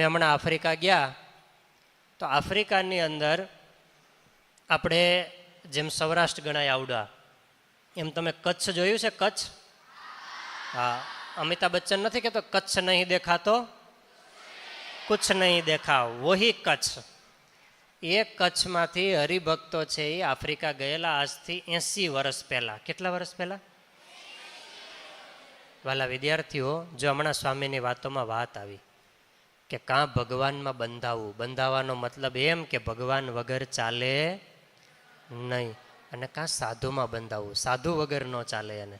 અમે હમણાં આફ્રિકા ગયા. તો આફ્રિકાની અંદર આપણે જેમ સૌરાષ્ટ્ર ગણાય આવડા. એમ તમે કચ્છ જોયું છે? કચ્છ? હા. અમિતાભ બચ્ચન નથી કહેતો, કચ્છ નહીં દેખાતો. કુછ નહીં દેખાવ, વહી કચ્છ. એ કચ્છમાંથી હરિભક્તો છે એ આફ્રિકા ગયેલા આજથી એંસી વર્ષ પહેલાં. કેટલા વર્ષ પહેલાં? વાલા વિદ્યાર્થીઓ, જો હમણાં સ્વામીની વાતોમાં વાત આવી. કે કાં ભગવાનમાં બંધાવવું બંધાવવાનો મતલબ એમ કે ભગવાન વગર ચાલે નહીં. અને કાં સાધુમાં બંધાવવું સાધુ વગર ન ચાલે એને.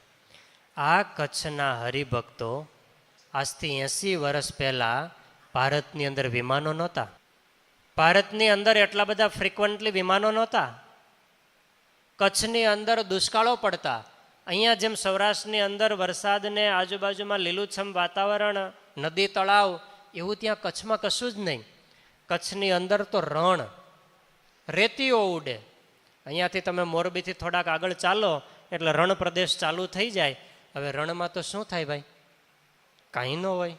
આ કચ્છના હરિભક્તો આજથી એંસી વર્ષ પહેલાં ભારતની અંદર વિમાનો નહોતા. ભારતની અંદર એટલા બધા ફ્રિકવન્ટલી વિમાનો નહોતા. કચ્છની અંદર દુષ્કાળો પડતા. અહીંયા જેમ સૌરાષ્ટ્રની અંદર વરસાદને આજુબાજુમાં લીલુંછમ વાતાવરણ, નદી તળાવ એવું ત્યાં કચ્છમાં કશું જ નહીં. કચ્છની અંદર તો રણ, રેતીઓ ઉડે. અહીંયાથી તમે મોરબીથી થોડાક આગળ ચાલો, એટલે રણ પ્રદેશ ચાલુ થઈ જાય. હવે રણમાં તો શું થાય ભાઈ? કાંઈ ન હોય.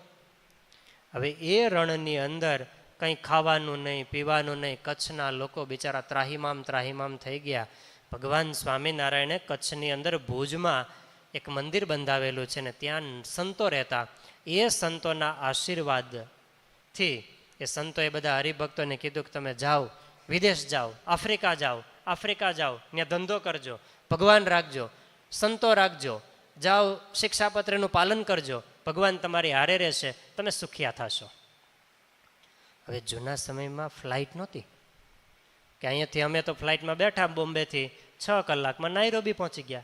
હવે એ રણની અંદર કંઈ ખાવાનું નહીં, પીવાનું નહીં, કચ્છના લોકો બિચારા ત્રાહીમામ ત્રાહીમામ થઈ ગયા. ભગવાન સ્વામિનારાયણે કચ્છની અંદર ભુજમાં એક મંદિર બંધાવેલું છે ને ત્યાં સંતો રહેતા. એ સંતોના આશીર્વાદથી એ સંતોએ બધા હરિભક્તોને કીધું કે તમે જાઓ, વિદેશ જાઓ, આફ્રિકા જાઓ આફ્રિકા જાઓ, ત્યાં ધંધો કરજો, ભગવાન રાખજો, સંતો રાખજો, જાઓ, શિક્ષાપત્રનું પાલન કરજો, ભગવાન તમારી હારે રહેશે, તમે સુખિયા થશો. હવે જૂના સમયમાં ફ્લાઇટ નહોતી. કે અહીંયાથી અમે તો ફ્લાઇટમાં બેઠા બોમ્બેથી છ કલાકમાં નાયરોબી પહોંચી ગયા.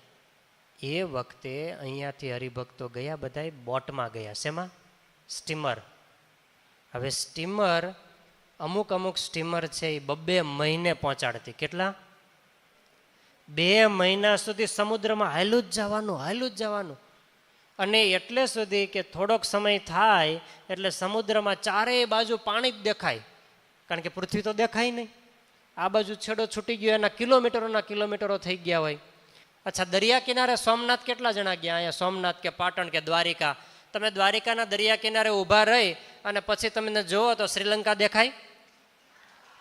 એ વખતે અહીંયાથી હરિભક્તો ગયા બધાય બોટમાં ગયા. શેમાં? સ્ટીમર. હવે સ્ટીમર, અમુક અમુક સ્ટીમર છે એ બબ્બે મહિને પહોંચાડતી. કેટલા? બે મહિના સુધી સમુદ્રમાં હાલું જ જવાનું હાલું જ જવાનું. અને એટલે સુધી કે થોડોક સમય થાય, એટલે સમુદ્રમાં ચારેય બાજુ પાણી જ દેખાય. કારણ કે પૃથ્વી તો દેખાય નહીં. આ બાજુ છેડો છૂટી ગયો, એના કિલોમીટરોના કિલોમીટરો થઈ ગયા હોય. અચ્છા, દરિયા કિનારે સોમનાથ કેટલા જણા ગયા? અહીંયા સોમનાથ કે પાટણ કે દ્વારિકા? તમે દ્વારિકાના દરિયા કિનારે ઊભા રહી અને પછી તમને જુઓ તો શ્રીલંકા દેખાય?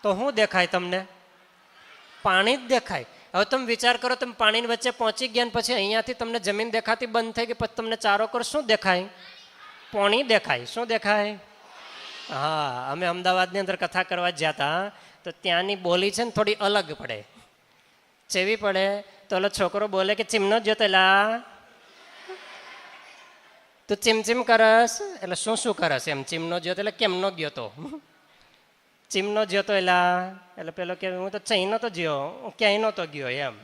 તો શું દેખાય તમને? પાણી જ દેખાય. હવે તમે વિચાર કરો, તમે પાણીની વચ્ચે પહોંચી ગયા પછી અહીંયાથી તમને જમીન દેખાતી બંધ થઈ ગઈ, પછી તમને ચારો કર, શું દેખાય? પોણી દેખાય. શું દેખાય? હા, અમે અમદાવાદની અંદર કથા કરવા જ હતા તો ત્યાંની બોલી છે ને થોડી અલગ પડે. ચેવી પડે તો ઓલો છોકરો બોલે કે ચીમનો જ જોતો લા તું ચીમચીમ કરસ? એટલે શું શું કરસ? એમ ચીમનો જ્યો એટલે કેમનો ગયો તો ચીમનો જ્યો તો એટલે પેલો કે, હું તો ચઈનો તો જ્યો, હું ક્યાંયનો તો ગયો એમ.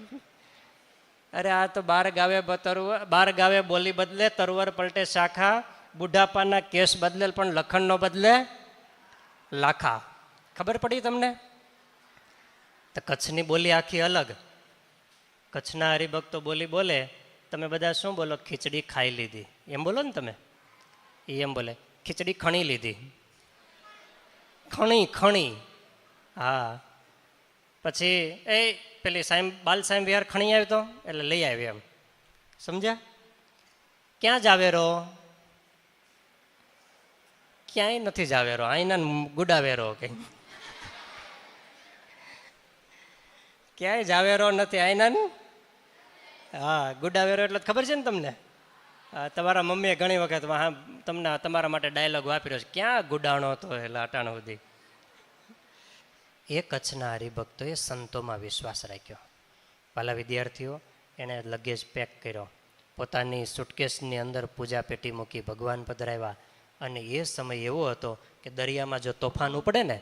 અરે, આ તો બાર ગાવે તરુવર, બાર ગાવે બોલી બદલે, તરવર પલટે શાખા, બુઢાપાના કેસ બદલે, પણ લખણનો બદલે, લાખા. ખબર પડી તમને? તો કચ્છની બોલી આખી અલગ. કચ્છના હરિભક્તો બોલી બોલે, તમે બધા શું બોલો? ખીચડી ખાઈ લીધી. એમ બોલો ને તમે? એ એમ બોલે, ખીચડી ખણી લીધી. ખણી ખણી. હા. પછી, એ, પેલી સાઈમ બાલ સાઈમ વિહાર ખણી આવ્યો તો? એટલે લઈ આવ્યો એમ. સમજ્યા? ક્યાં જાવેરો? ક્યાંય નથી જાવેરો. અહીંના ગુડાવેરો કે. ક્યાંય જાવેરો નથી? અહીંના હા ગુડાવેરો એટલે ખબર છે ને તમને? તમારા મમ્મીએ ઘણી વખત હા તમને તમારા માટે ડાયલોગ વાપર્યો છે. ક્યાં ગુડાણો હતો એટલે અટાણ સુધી એ કચ્છના હરિભક્તોએ સંતોમાં વિશ્વાસ રાખ્યો. પાલા વિદ્યાર્થીઓ એણે લગેજ પેક કર્યો. પોતાની સુટકેસની અંદર પૂજા પેટી મૂકી ભગવાન પધરાવ્યા. અને એ સમય એવો હતો કે દરિયામાં જો તોફાન ઉપડે ને,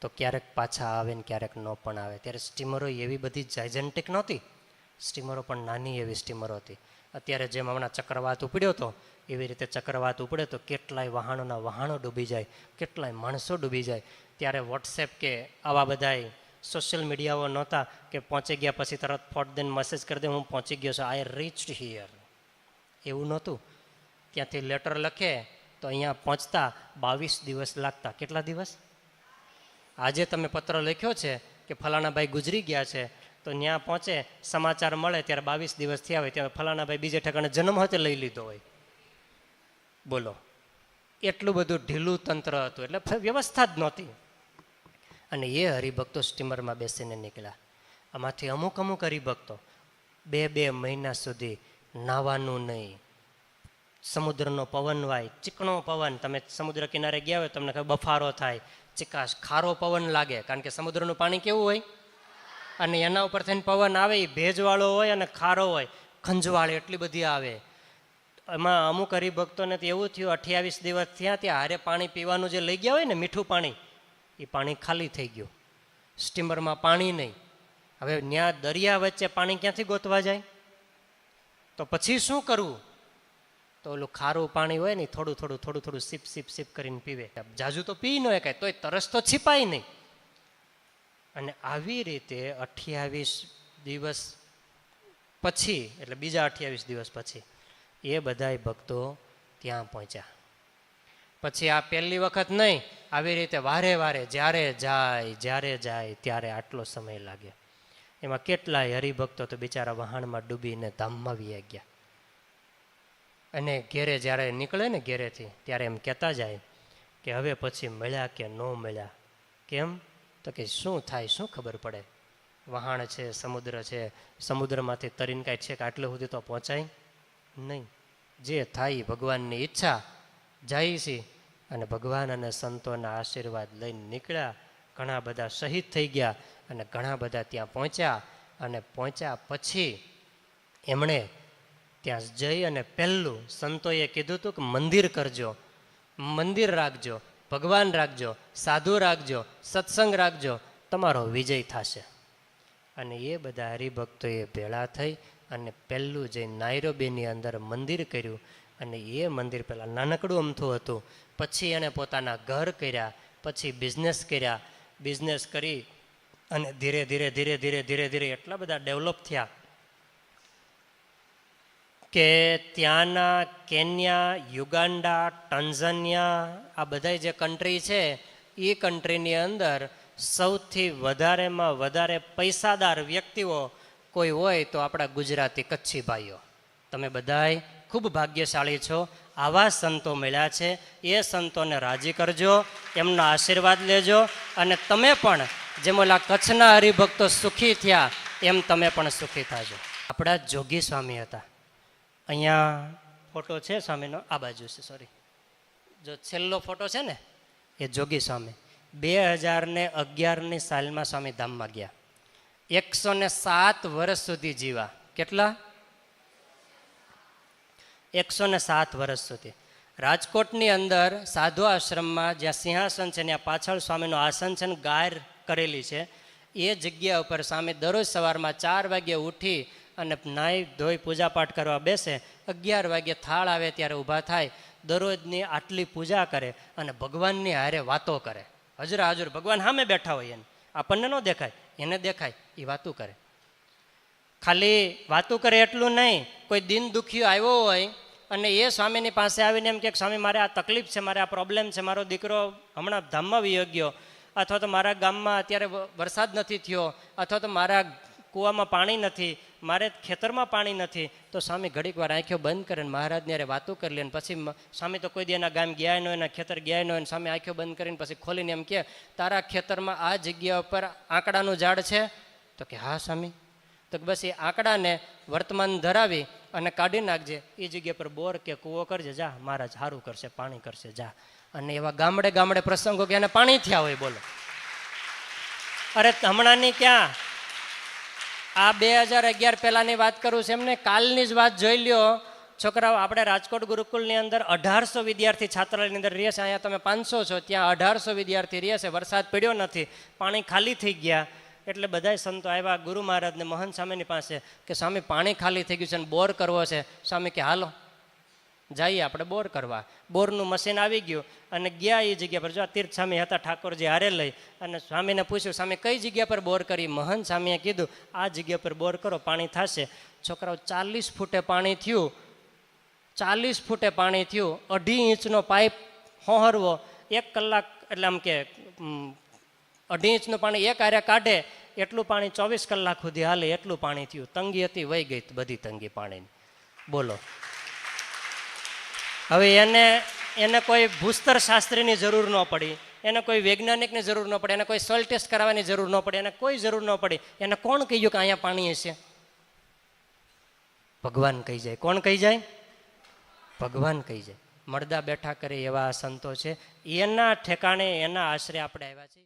તો ક્યારેક પાછા આવે ને ક્યારેક ન પણ આવે. ત્યારે સ્ટીમરો એવી બધી જાયજેન્ટિક નહોતી. સ્ટીમરો પણ નાની એવી સ્ટીમરો હતી. અત્યારે જેમ હમણાં ચક્રવાત ઉપડ્યો હતો એવી રીતે ચક્રવાત ઉપડે તો કેટલાય વાહનોના વહાણો ડૂબી જાય, કેટલાય માણસો ડૂબી જાય. ત્યારે વોટ્સએપ કે આવા બધાય સોશિયલ મીડિયાઓ નહોતા કે પહોંચી ગયા પછી તરત ફોટ દઈને મેસેજ કરી દે, હું પહોંચી ગયો છું આઈ રીચ્ડ હિયર એવું નહોતું. ત્યાંથી લેટર લખે તો અહીંયા પહોંચતા બાવીસ દિવસ લાગતા. કેટલા દિવસ? આજે તમે પત્ર લખ્યો છે કે ફલાણા ભાઈ ગુજરી ગયા છે તો ત્યાં પહોંચે, સમાચાર મળે ત્યારે બાવીસ દિવસ થયા હોય, ત્યારે ફલાણા ભાઈ બીજે ઠેકાણે જન્મ હોય તે લઈ લીધો હોય. બોલો. એટલું બધું ઢીલું તંત્ર હતું, એટલે વ્યવસ્થા જ નહોતી. અને એ હરિભક્તો સ્ટીમરમાં બેસીને નીકળ્યા. આમાંથી અમુક અમુક હરિભક્તો બે બે મહિના સુધી નાવાનું નહીં. સમુદ્રનો પવન વાય, ચીકણો પવન, તમે સમુદ્ર કિનારે ગયા હોય, તમને બફારો થાય, ચિકાશ, ખારો પવન લાગે, કારણ કે સમુદ્રનું પાણી કેવું હોય? અને એના ઉપર થઈને પવન આવે, એ ભેજવાળો હોય અને ખારો હોય. ખંજવાળ એટલી બધી આવે. એમાં અમુક હરિભક્તોને તો એવું થયું, અઠ્યાવીસ દિવસ થયા ત્યાં હારે પાણી પીવાનું જે લઈ ગયા હોય ને, મીઠું પાણી, એ પાણી ખાલી થઈ ગયું. સ્ટીમરમાં પાણી નહીં. હવે ત્યાં દરિયા વચ્ચે પાણી ક્યાંથી ગોતવા જાય? તો પછી શું કરવું? તો ઓલું ખારું પાણી હોય ને થોડું થોડું થોડું થોડું સીપ સીપ સીપ કરીને પીવે. જાજુ તો પી ન કાંઈ તોય તરસ તો છીપાય નહીં. અને આવી રીતે અઠ્યાવીસ દિવસ પછી, એટલે બીજા અઠ્યાવીસ દિવસ પછી, એ બધાય ભક્તો ત્યાં પહોંચ્યા. પછી આ પહેલી વખત નહીં, આવી રીતે વારે વારે, જ્યારે જાય જ્યારે જાય, ત્યારે આટલો સમય લાગે એમાં કેટલાય હરિભક્તો તો બિચારા વહાણમાં ડૂબીને ધામમાં વી ગયા. અને ઘેરે જ્યારે નીકળે ને ઘેરેથી, ત્યારે એમ કહેતા જાય કે હવે પછી મળ્યા કે ન મળ્યા? કેમ? તો કે શું થાય, શું ખબર પડે? વહાણ છે, સમુદ્ર છે, સમુદ્રમાંથી તરીને કાંઈ છે આટલે સુધી તો પહોંચાય નહીં. જે થાય ભગવાનની ઈચ્છા, જાય છે અને ભગવાન અને સંતોના આશીર્વાદ લઈને નીકળ્યા. ઘણા બધા શહીદ થઈ ગયા અને ઘણા બધા ત્યાં પહોંચ્યા અને પહોંચ્યા પછી એમણે ત્યાં જઈ અને પહેલું સંતોએ કીધું હતું કે મંદિર કરજો, મંદિર રાખજો. ભગવાન રાખજો, સાધુ રાખજો, સત્સંગ રાખજો, તમારો વિજય થશે. અને એ બધા હરિભક્તોએ ભેળા થઈ અને પહેલું જે નાયરોબીની અંદર મંદિર કર્યું અને એ મંદિર પહેલાં નાનકડું અમથું હતું, પછી એણે પોતાના ઘર કર્યા, પછી બિઝનેસ કર્યા બિઝનેસ કરી અને ધીરે ધીરે ધીરે ધીરે ધીરે ધીરે એટલા બધા ડેવલપ થયા કે ત્યાંના કેન્યા યુગાન્ડા ટન્ઝાનિયા આ બધા જે કન્ટ્રી છે એ કન્ટ્રીની અંદર સૌથી વધારેમાં વધારે પૈસાદાર વ્યક્તિઓ કોઈ હોય તો આપણા ગુજરાતી કચ્છી ભાઈઓ. તમે બધાય ખૂબ ભાગ્યશાળી છો. આવા સંતો મળ્યા છે. એ સંતોને રાજી કરજો, એમનો આશીર્વાદ લેજો અને તમે પણ જેમ ઓલા કચ્છના હરિભક્તો સુખી થયા, એમ તમે પણ સુખી થાજો. આપણા જોગી સ્વામી હતા. અહીંયા ફોટો છે સ્વામીનો આ બાજુ છે સોરી જો છેલ્લો ફોટો છે ને, એ જોગી સ્વામી બે હજાર ને અગિયારની સાલમાં સ્વામી ધામમાં ગયા. એકસો ને સાત વર્ષ સુધી જીવા. કેટલા? એકસો ને સાત વર્ષ સુધી. રાજકોટની અંદર સાધુ આશ્રમમાં જ્યાં સિંહાસન છે ત્યાં પાછળ સ્વામીનું આસન છે ને ગાયર કરેલી છે, એ જગ્યા ઉપર સ્વામી દરરોજ સવારમાં ચાર વાગ્યે ઉઠી અને નાહી ધોઈ પૂજાપાઠ કરવા બેસે, અગિયાર વાગ્યે થાળ આવે ત્યારે ઊભા થાય, દરરોજની આટલી પૂજા કરે અને ભગવાનની હારે વાતો કરે. હજરા હજુર, ભગવાન સામે બેઠા હોય એને. આપણને ન દેખાય, એને દેખાય, એ વાતો કરે. ખાલી વાતો કરે એટલું નહીં, કોઈ દિન દુખીઓ આવ્યો હોય અને એ સ્વામીની પાસે આવીને એમ કે સ્વામી, મારે આ તકલીફ છે, મારે આ પ્રોબ્લેમ છે, મારો દીકરો હમણાં ધામમાં વિયો ગયો. અથવા તો મારા ગામમાં અત્યારે વરસાદ નથી થયો, અથવા તો મારા કૂવામાં પાણી નથી, મારે ખેતરમાં પાણી નથી, તો સ્વામી ઘડીક વાર આંખો બંધ કરે મહારાજને અરે વાતો કરી લે પછી સ્વામી તો કોઈ દી એના ગામ ગયા ન હોય, એના ખેતર ગયા ન હોય સ્વામી આંખો બંધ કરીને પછી ખોલીને એમ કે, તારા ખેતરમાં આ જગ્યા ઉપર આંકડાનું ઝાડ છે? તો કે, હા, સ્વામી. તો બસ એ આંકડાને વર્તમાન ધરાવી અને કાઢી નાખજે. એ જગ્યા પર બોર કે કૂવો કરજે, જા, મહારાજ સારું કરશે, પાણી કરશે, જા. અને એવા ગામડે ગામડે પ્રસંગો કે એને પાણી થયા હોય, બોલો. અરે, હમણાંની ક્યાં? આ બે હજાર અગિયાર પહેલાંની વાત કરું છું એમને કાલની જ વાત જોઈ લ્યો. છોકરાઓ, આપણે રાજકોટ ગુરુકુલની અંદર અઢારસો વિદ્યાર્થી છાત્રાલયની અંદર રહે છે. અહીંયા તમે પાંચસો છો, ત્યાં અઢારસો વિદ્યાર્થી રહે છે. વરસાદ પડ્યો નથી, પાણી ખાલી થઈ ગયા. એટલે બધાય સંતો આવ્યા ગુરુ મહારાજને મહંત સ્વામીની પાસે કે, સ્વામી, પાણી ખાલી થઈ ગયું છે અને બોર કરવો છે. સ્વામી કે, હાલો જઈએ આપણે બોર કરવા. બોરનું મશીન આવી ગયું અને ગયા એ જગ્યા પર જો તીર્થ સ્વામી હતા, ઠાકોરજી હારે લઈ અને સ્વામીને પૂછ્યું સ્વામી કઈ જગ્યા પર બોર કરી? મહંત સ્વામીએ કીધું, આ જગ્યા પર બોર કરો, પાણી થશે. છોકરાઓ, ચાલીસ ફૂટે પાણી થયું, ચાલીસ ફૂટે પાણી થયું, અઢી ઇંચનો પાઇપ હોહરવો, એક કલાક, એટલે આમ કે અઢી ઇંચનું પાણી એક આરે કાઢે, એટલું પાણી ચોવીસ કલાક સુધી હાલે, એટલું પાણી થયું. તંગી હતી, વહી ગઈ બધી તંગી પાણીની. બોલો. હવે એને એને કોઈ ભૂસ્તર શાસ્ત્રીની જરૂર ન પડી, એને કોઈ વૈજ્ઞાનિકની જરૂર ન પડે, એને કોઈ સોઇલ ટેસ્ટ કરાવવાની જરૂર ન પડે, એને કોઈ જરૂર ન પડે, એને કોણ કહ્યું કે અહીંયા પાણી હશે? ભગવાન કહી જાય. કોણ કહી જાય? ભગવાન કહી જાય. મળદા બેઠા કરે એવા સંતો છે. એના ઠેકાણે એના આશરે આપણે આવ્યા છીએ.